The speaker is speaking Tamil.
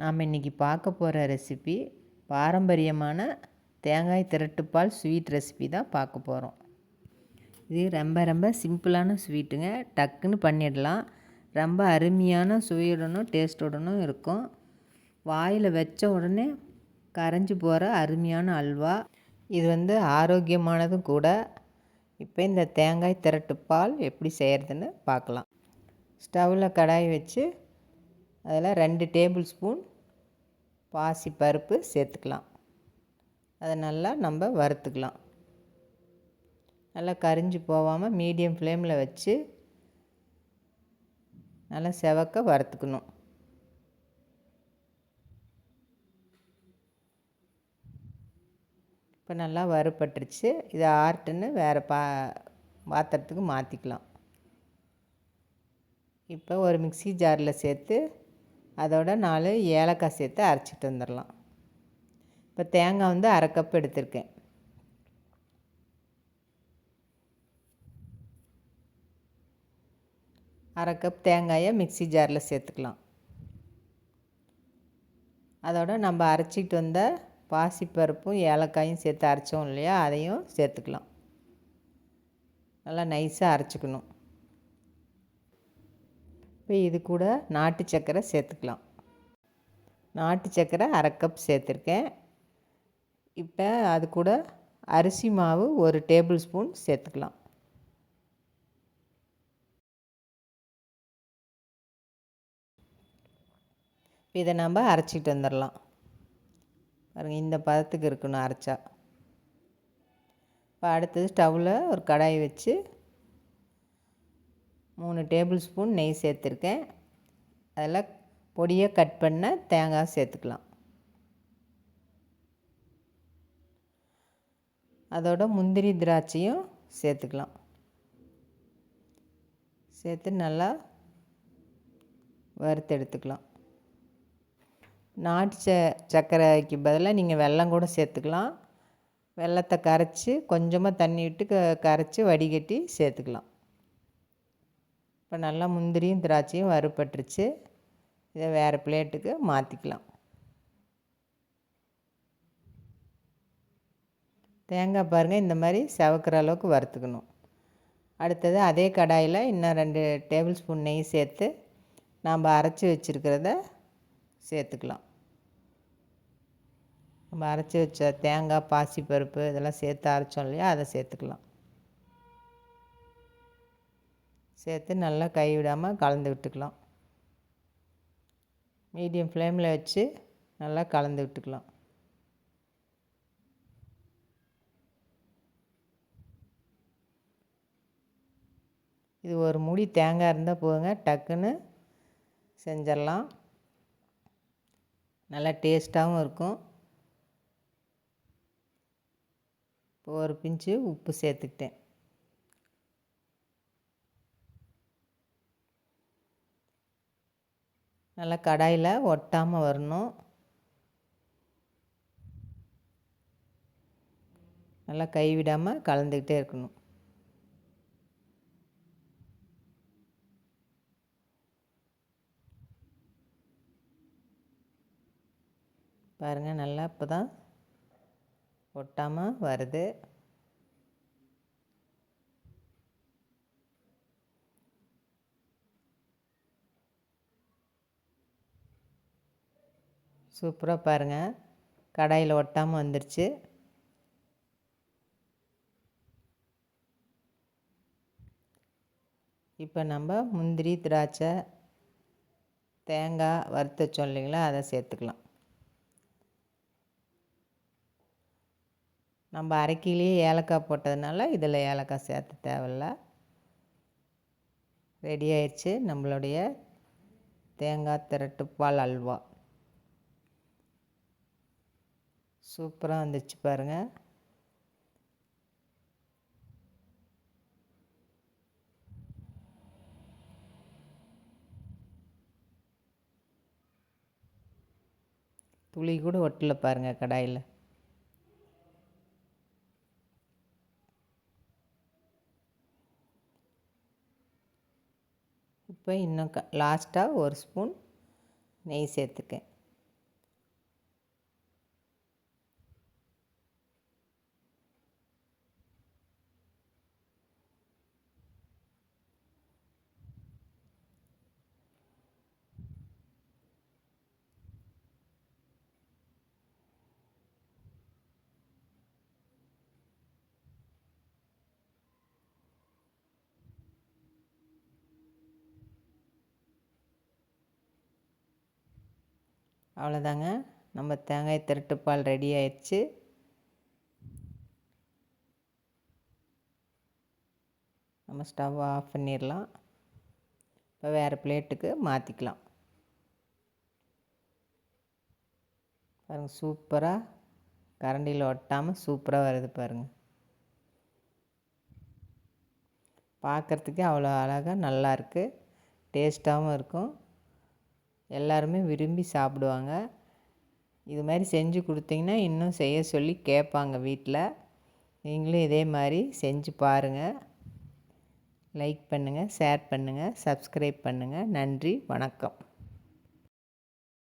நாம் இன்றைக்கி பார்க்க போகிற ரெசிபி பாரம்பரியமான தேங்காய் திரட்டுப்பால் ஸ்வீட் ரெசிபி தான் பார்க்க போகிறோம். இது ரொம்ப ரொம்ப சிம்பிளான ஸ்வீட்டுங்க டக்குன்னு பண்ணிடலாம். ரொம்ப அருமையான சுவையுடனும் டேஸ்ட்டுடனும் இருக்கும். வாயில் வச்ச உடனே கரைஞ்சி போகிற அருமையான அல்வா. இது வந்து ஆரோக்கியமானதும் கூட. இப்போ இந்த தேங்காய் திரட்டுப்பால் எப்படி செய்கிறதுன்னு பார்க்கலாம். ஸ்டவ்வில் கடாய் வச்சு அதில் ரெண்டு டேபிள் ஸ்பூன் பாசி பருப்பு சேர்த்துக்கலாம். அதை நல்லா நம்ம வறுத்துக்கலாம். நல்லா கரிஞ்சு போகாமல் மீடியம் ஃப்ளேமில் வச்சு நல்லா செவக்க வறுத்துக்கணும். இப்போ நல்லா வறுப்பட்டுருச்சு இதை ஆர்ட்டுன்னு வேறு பா பாத்திரத்துக்கு மாற்றிக்கலாம் இப்போ ஒரு மிக்சி ஜாரில் சேர்த்து அதோட நாலு ஏலக்காய் சேர்த்து அரைச்சிட்டு வந்துடலாம். இப்போ தேங்காய் வந்து அரை கப் எடுத்திருக்கேன். அரை கப் தேங்காயை மிக்சி ஜாரில் சேர்த்துக்கலாம். அதோட நம்ம அரைச்சிட்டு வந்த பாசிப்பருப்பும் ஏலக்காயும் சேர்த்து அரைச்சோம் இல்லையா? அதையும் சேர்த்துக்கலாம். நல்லா நைஸாக அரைச்சிக்கணும். இப்போ இது கூட நாட்டு சர்க்கரை சேர்த்துக்கலாம். நாட்டு சர்க்கரை அரை கப் சேர்த்துருக்கேன். இப்போ அது கூட அரிசி மாவு ஒரு டேபிள் ஸ்பூன் சேர்த்துக்கலாம். இதை நம்ம அரைச்சிட்டு வந்துடலாம் பாருங்கள் இந்த பதத்துக்கு இருக்கணும் அரைச்சா. இப்போ அடுத்தது ஸ்டவ்வில் ஒரு கடாய் வச்சு மூணு டேபிள் ஸ்பூன் நெய் சேர்த்துருக்கேன். அதில் பொடியை கட் பண்ண தேங்காய் சேர்த்துக்கலாம். அதோட முந்திரி திராட்சையும் சேர்த்துக்கலாம். சேர்த்து நல்லா வறுத்து எடுத்துக்கலாம். நாட்டு ச சர்க்கரைக்கு பதிலாக நீங்கள் வெல்லம் கூட சேர்த்துக்கலாம். வெள்ளத்தை கரைச்சி கொஞ்சமாக தண்ணி விட்டு க கரைச்சி வடிகட்டி சேர்த்துக்கலாம். இப்போ நல்லா முந்திரியும் திராட்சையும் வறுப்பட்டுருச்சு இதை வேறு பிளேட்டுக்கு மாற்றிக்கலாம். தேங்காய் பாருங்கள் இந்த மாதிரி செவக்கிற அளவுக்கு வறுத்துக்கணும். அடுத்தது அதே கடாயில் இன்னும் ரெண்டு டேபிள் ஸ்பூன் நெய் சேர்த்து நாம் அரைச்சி வச்சுருக்கிறத சேர்த்துக்கலாம். நம்ம அரைச்சி வச்ச தேங்காய் பாசிப்பருப்பு இதெல்லாம் சேர்த்து அரைச்சோம் இல்லையா அதை சேர்த்துக்கலாம். சேர்த்து நல்லா கைவிடாமல் கலந்து விட்டுக்கலாம். மீடியம் ஃப்ளேமில் வச்சு நல்லா கலந்து விட்டுக்கலாம். இது ஒரு முடி தேங்காய் இருந்தால் போதுங்க. டக்குன்னு செஞ்சிடலாம். நல்லா டேஸ்ட்டாகவும் இருக்கும். இப்போ ஒரு பிஞ்சு உப்பு சேர்த்துக்கிட்டேன். நல்லா கடாயில் ஒட்டாமல் வரணும். நல்லா கைவிடாமல் கலந்துக்கிட்டே இருக்கணும். பாருங்கள் நல்லா இப்போ தான் ஒட்டாமல் வருது. சூப்பராக பாருங்கள் கடாயில் ஒட்டாமல் வந்துருச்சு. இப்போ நம்ம முந்திரி திராட்சை தேங்காய் வறுத்து வச்சோம் இல்லைங்களா? அதை சேர்த்துக்கலாம். நம்ம அரைக்கிலேயே ஏலக்காய் போட்டதுனால இதில் ஏலக்காய் சேர்த்து தேவையில்ல. ரெடி ஆயிடுச்சு நம்மளுடைய தேங்காய் திரட்டு பால் அல்வா. சூப்பராக வந்துச்சு பாருங்கள் துளி கூட ஒட்டல பாருங்கள் கடாயில். இப்போ இன்னும் க லாஸ்ட்டாக ஒரு ஸ்பூன் நெய் சேர்த்துக்கேன். அவ்வளோதாங்க. நம்ம தேங்காய் திருட்டுப்பால் ரெடி ஆயிடுச்சு. நம்ம ஸ்டவ் ஆஃப் பண்ணிடலாம். இப்போ வேறு பிளேட்டுக்கு மாற்றிக்கலாம். பாருங்கள் சூப்பராக கரண்டியில் ஒட்டாமல் சூப்பராக வருது பாருங்கள் பார்க்குறதுக்கே அவ்வளோ அழகாக நல்லாயிருக்கு டேஸ்ட்டாகவும் இருக்கும். எல்லாருமே விரும்பி சாப்பிடுவாங்க. இது மாதிரி செஞ்சு கொடுத்தீங்கன்னா இன்னும் செய்ய சொல்லி கேட்பாங்க வீட்டில். நீங்களும் இதே மாதிரி செஞ்சு பாருங்கள் லைக் பண்ணுங்கள் ஷேர் பண்ணுங்கள் சப்ஸ்கிரைப் பண்ணுங்கள் நன்றி வணக்கம்.